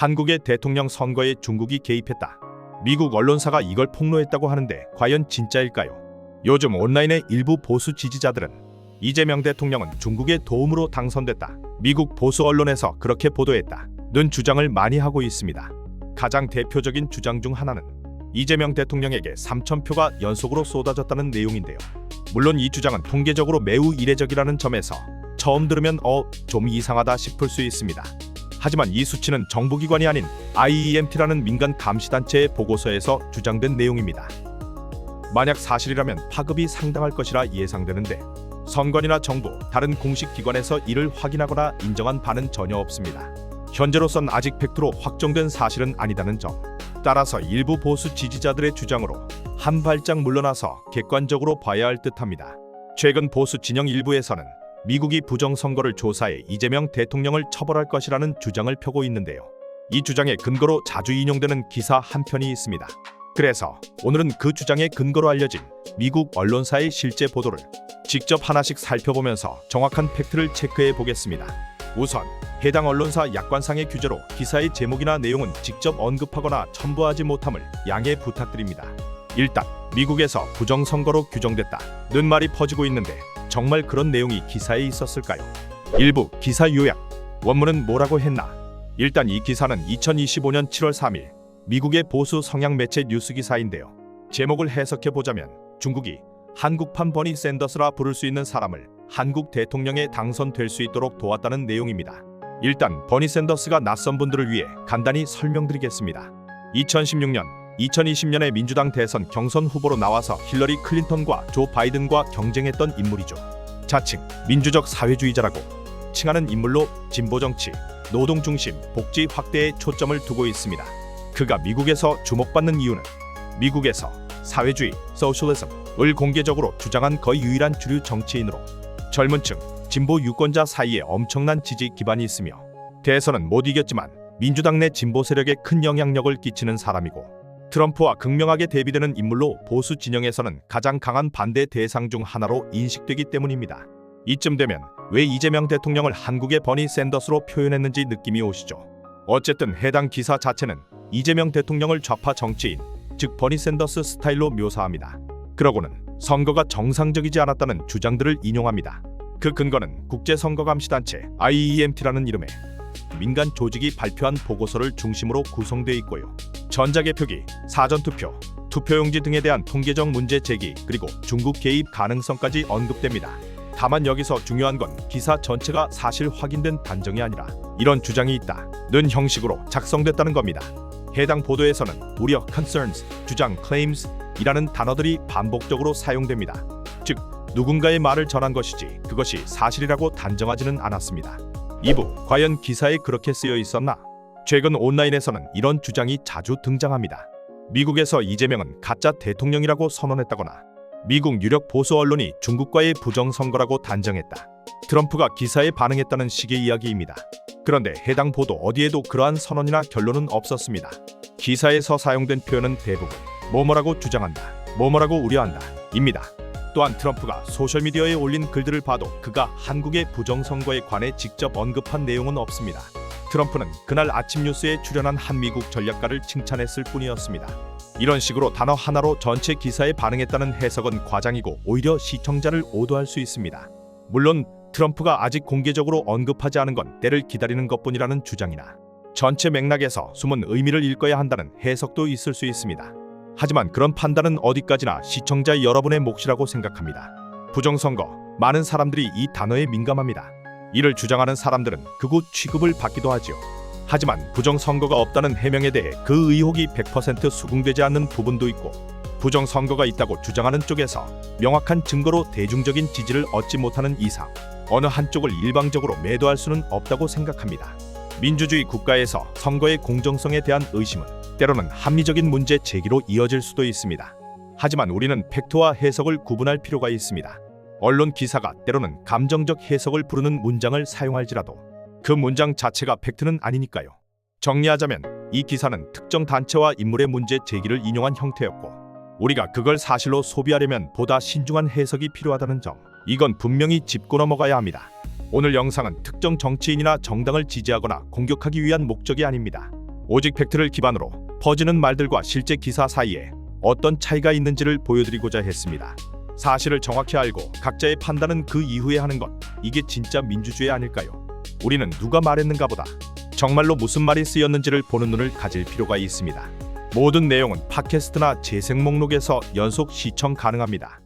한국의 대통령 선거에 중국이 개입했다. 미국 언론사가 이걸 폭로했다고 하는데 과연 진짜일까요? 요즘 온라인의 일부 보수 지지자들은 이재명 대통령은 중국의 도움으로 당선됐다. 미국 보수 언론에서 그렇게 보도했다. 는 주장을 많이 하고 있습니다. 가장 대표적인 주장 중 하나는 이재명 대통령에게 3천표가 연속으로 쏟아졌다는 내용인데요. 물론 이 주장은 통계적으로 매우 이례적이라는 점에서 처음 들으면 어, 좀 이상하다 싶을 수 있습니다. 하지만 이 수치는 정부기관이 아닌 IEMT라는 민간 감시단체의 보고서에서 주장된 내용입니다. 만약 사실이라면 파급이 상당할 것이라 예상되는데 선관위나 정부, 다른 공식 기관에서 이를 확인하거나 인정한 바는 전혀 없습니다. 현재로선 아직 팩트로 확정된 사실은 아니다는 점. 따라서 일부 보수 지지자들의 주장으로 한 발짝 물러나서 객관적으로 봐야 할 듯합니다. 최근 보수 진영 일부에서는 미국이 부정선거를 조사해 이재명 대통령을 처벌할 것이라는 주장을 펴고 있는데요. 이 주장의 근거로 자주 인용되는 기사 한 편이 있습니다. 그래서 오늘은 그 주장의 근거로 알려진 미국 언론사의 실제 보도를 직접 하나씩 살펴보면서 정확한 팩트를 체크해 보겠습니다. 우선 해당 언론사 약관상의 규제로 기사의 제목이나 내용은 직접 언급하거나 첨부하지 못함을 양해 부탁드립니다. 일단 미국에서 부정선거로 규정됐다는 말이 퍼지고 있는데 정말 그런 내용이 기사에 있었을까요? 일부 기사 요약 원문은 뭐라고 했나? 일단 이 기사는 2025년 7월 3일 미국의 보수 성향 매체 뉴스 기사인데요. 제목을 해석해 보자면 중국이 한국판 버니 샌더스라 부를 수 있는 사람을 한국 대통령에 당선될 수 있도록 도왔다는 내용입니다. 일단 버니 샌더스가 낯선 분들을 위해 간단히 설명드리겠습니다. 2016년, 2020년에 민주당 대선 경선 후보로 나와서 힐러리 클린턴과 조 바이든과 경쟁했던 인물이죠. 자칭 민주적 사회주의자라고 칭하는 인물로 진보 정치, 노동 중심, 복지 확대에 초점을 두고 있습니다. 그가 미국에서 주목받는 이유는 미국에서 사회주의, 소셜리즘을 공개적으로 주장한 거의 유일한 주류 정치인으로 젊은 층, 진보 유권자 사이에 엄청난 지지 기반이 있으며 대선은 못 이겼지만 민주당 내 진보 세력에 큰 영향력을 끼치는 사람이고 트럼프와 극명하게 대비되는 인물로 보수 진영에서는 가장 강한 반대 대상 중 하나로 인식되기 때문입니다. 이쯤 되면 왜 이재명 대통령을 한국의 버니 샌더스로 표현했는지 느낌이 오시죠. 어쨌든 해당 기사 자체는 이재명 대통령을 좌파 정치인, 즉 버니 샌더스 스타일로 묘사합니다. 그러고는 선거가 정상적이지 않았다는 주장들을 인용합니다. 그 근거는 국제선거감시단체 IEMT라는 이름의 민간 조직이 발표한 보고서를 중심으로 구성되어 있고요. 전자개표기, 사전투표, 투표용지 등에 대한 통계적 문제 제기 그리고 중국 개입 가능성까지 언급됩니다. 다만 여기서 중요한 건 기사 전체가 사실 확인된 단정이 아니라 이런 주장이 있다는 형식으로 작성됐다는 겁니다. 해당 보도에서는 우려, concerns, 주장, claims 이라는 단어들이 반복적으로 사용됩니다. 즉 누군가의 말을 전한 것이지 그것이 사실이라고 단정하지는 않았습니다. 2부 과연 기사에 그렇게 쓰여 있었나? 최근 온라인에서는 이런 주장이 자주 등장합니다. 미국에서 이재명은 가짜 대통령이라고 선언했다거나 미국 유력 보수 언론이 중국과의 부정선거라고 단정했다. 트럼프가 기사에 반응했다는 식의 이야기입니다. 그런데 해당 보도 어디에도 그러한 선언이나 결론은 없었습니다. 기사에서 사용된 표현은 대부분 뭐뭐라고 주장한다, 뭐뭐라고 우려한다, 입니다. 또한 트럼프가 소셜미디어에 올린 글들을 봐도 그가 한국의 부정선거에 관해 직접 언급한 내용은 없습니다. 트럼프는 그날 아침 뉴스에 출연한 한 미국 전략가를 칭찬했을 뿐이었습니다. 이런 식으로 단어 하나로 전체 기사에 반응했다는 해석은 과장이고 오히려 시청자를 오도할 수 있습니다. 물론 트럼프가 아직 공개적으로 언급하지 않은 건 때를 기다리는 것뿐이라는 주장이나 전체 맥락에서 숨은 의미를 읽어야 한다는 해석도 있을 수 있습니다. 하지만 그런 판단은 어디까지나 시청자 여러분의 몫이라고 생각합니다. 부정선거, 많은 사람들이 이 단어에 민감합니다. 이를 주장하는 사람들은 극우 취급을 받기도 하지요. 하지만 부정선거가 없다는 해명에 대해 그 의혹이 100% 수긍되지 않는 부분도 있고 부정선거가 있다고 주장하는 쪽에서 명확한 증거로 대중적인 지지를 얻지 못하는 이상 어느 한쪽을 일방적으로 매도할 수는 없다고 생각합니다. 민주주의 국가에서 선거의 공정성에 대한 의심은 때로는 합리적인 문제 제기로 이어질 수도 있습니다. 하지만 우리는 팩트와 해석을 구분할 필요가 있습니다. 언론 기사가 때로는 감정적 해석을 부르는 문장을 사용할지라도 그 문장 자체가 팩트는 아니니까요. 정리하자면 이 기사는 특정 단체와 인물의 문제 제기를 인용한 형태였고 우리가 그걸 사실로 소비하려면 보다 신중한 해석이 필요하다는 점 이건 분명히 짚고 넘어가야 합니다. 오늘 영상은 특정 정치인이나 정당을 지지하거나 공격하기 위한 목적이 아닙니다. 오직 팩트를 기반으로 퍼지는 말들과 실제 기사 사이에 어떤 차이가 있는지를 보여드리고자 했습니다. 사실을 정확히 알고 각자의 판단은 그 이후에 하는 것. 이게 진짜 민주주의 아닐까요? 우리는 누가 말했는가 보다 정말로 무슨 말이 쓰였는지를 보는 눈을 가질 필요가 있습니다. 모든 내용은 팟캐스트나 재생 목록에서 연속 시청 가능합니다.